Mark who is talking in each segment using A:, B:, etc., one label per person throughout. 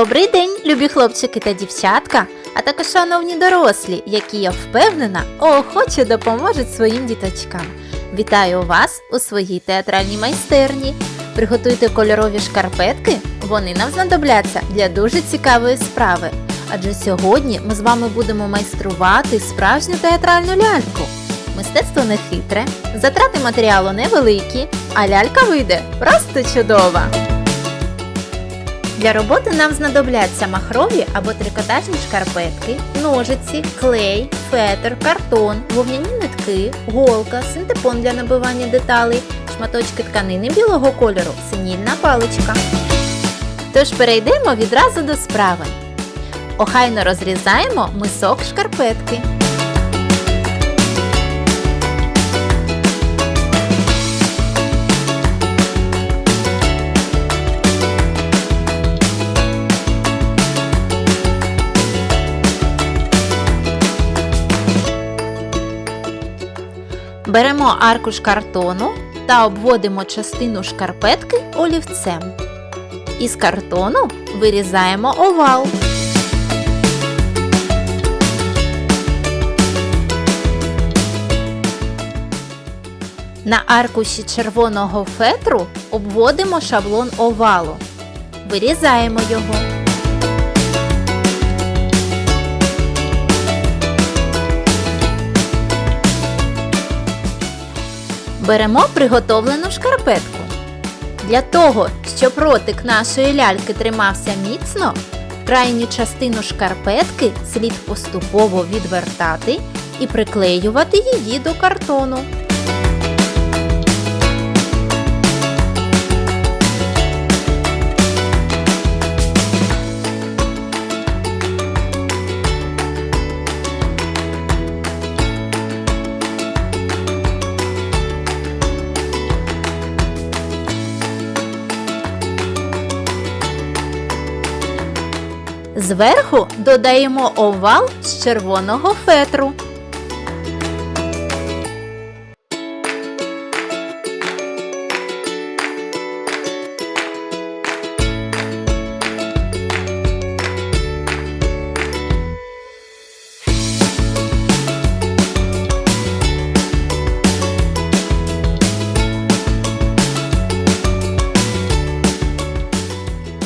A: Добрий день, любі хлопчики та дівчатка, а також шановні дорослі, які я впевнена, охоче допоможуть своїм діточкам. Вітаю вас у своїй театральній майстерні. Приготуйте кольорові шкарпетки, вони нам знадобляться для дуже цікавої справи. Адже сьогодні ми з вами будемо майструвати справжню театральну ляльку. Мистецтво не хитре, затрати матеріалу невеликі, а лялька вийде просто чудова. Для роботи нам знадобляться махрові або трикотажні шкарпетки, ножиці, клей, фетр, картон, вовняні нитки, голка, синтепон для набивання деталей, шматочки тканини білого кольору, синільна паличка. Тож перейдемо відразу до справи. Охайно розрізаємо мисок шкарпетки. Беремо аркуш картону та обводимо частину шкарпетки олівцем. Із картону вирізаємо овал. На аркуші червоного фетру обводимо шаблон овалу. Вирізаємо його. Беремо приготовлену шкарпетку. Для того, щоб ротик нашої ляльки тримався міцно, крайню частину шкарпетки слід поступово відвертати і приклеювати її до картону. Зверху додаємо овал з червоного фетру.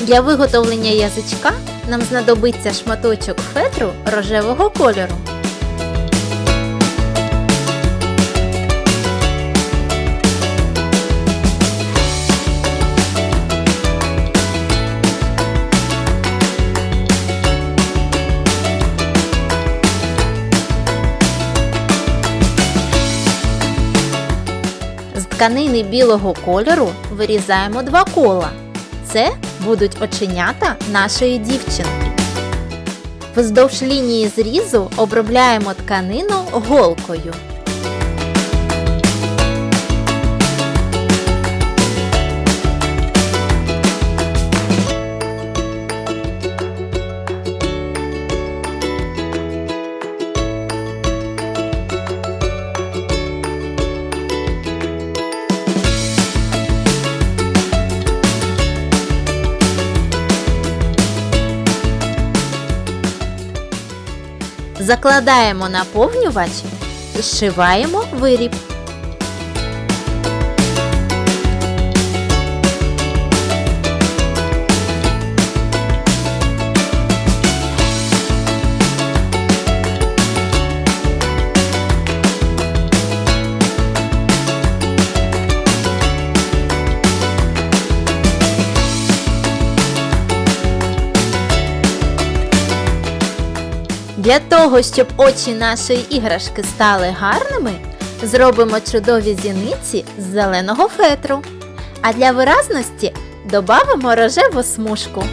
A: Для виготовлення язичка нам знадобиться шматочок фетру рожевого кольору. З тканини білого кольору вирізаємо два кола. Це будуть оченята нашої дівчинки. Вздовж лінії зрізу обробляємо тканину голкою. Закладаємо наповнювач, зшиваємо виріб. Для того, щоб очі нашої іграшки стали гарними, зробимо чудові зіниці з зеленого фетру. А для виразності додамо рожеву смужку.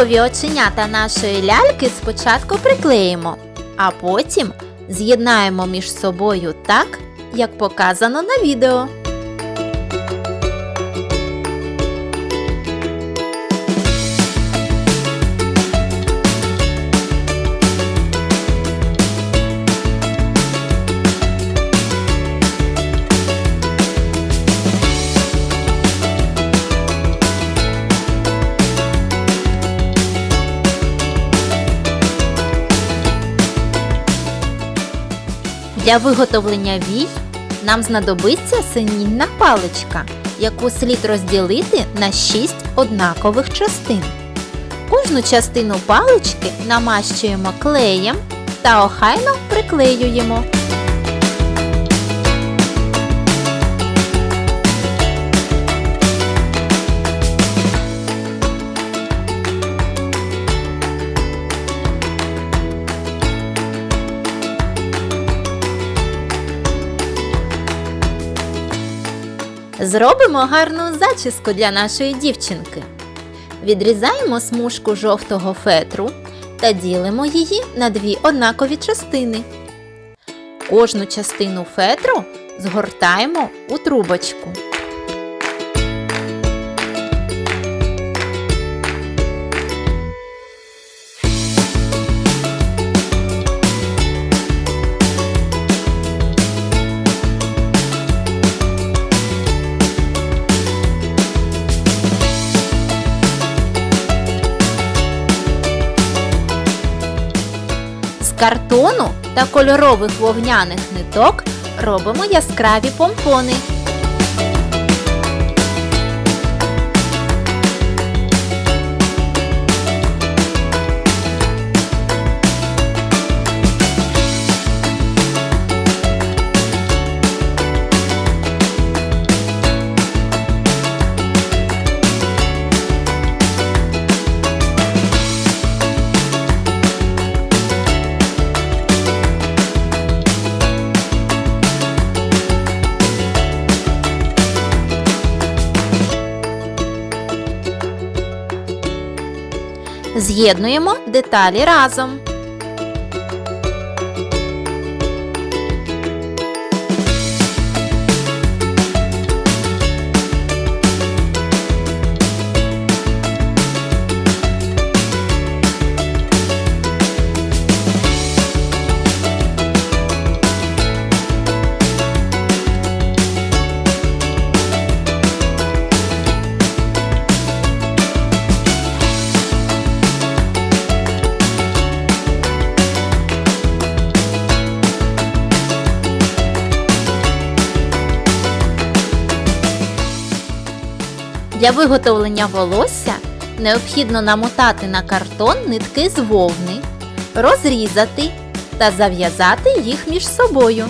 A: Готові оченята нашої ляльки спочатку приклеїмо, а потім з'єднаємо між собою так, як показано на відео. Для виготовлення вій нам знадобиться синільна паличка, яку слід розділити на 6 однакових частин. Кожну частину палички намащуємо клеєм та охайно приклеюємо. Зробимо гарну зачіску для нашої дівчинки. Відрізаємо смужку жовтого фетру та ділимо її на дві однакові частини. Кожну частину фетру згортаємо у трубочку. Картону та кольорових вогняних ниток робимо яскраві помпони. З'єднуємо деталі разом. Для виготовлення волосся необхідно намотати на картон нитки з вовни, розрізати та зав'язати їх між собою.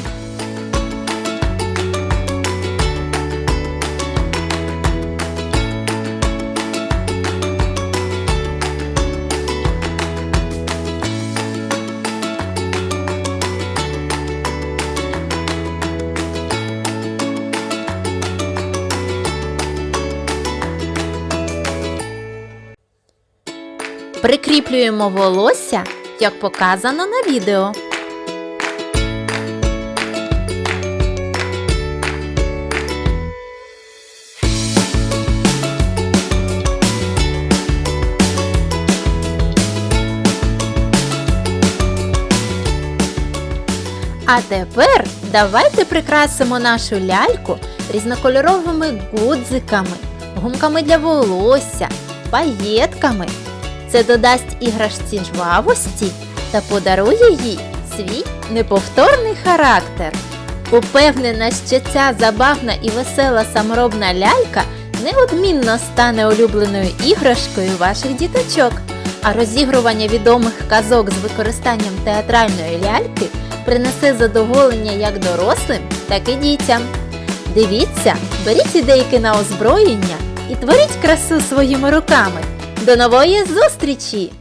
A: Прикріплюємо волосся, як показано на відео. А тепер давайте прикрасимо нашу ляльку різнокольоровими гудзиками, гумками для волосся, паєтками. Це додасть іграшці жвавості та подарує їй свій неповторний характер. Упевнена, що ця забавна і весела саморобна лялька неодмінно стане улюбленою іграшкою ваших діточок, а розігрування відомих казок з використанням театральної ляльки принесе задоволення як дорослим, так і дітям. Дивіться, беріть ідейки на озброєння і творіть красу своїми руками. До нової зустрічі!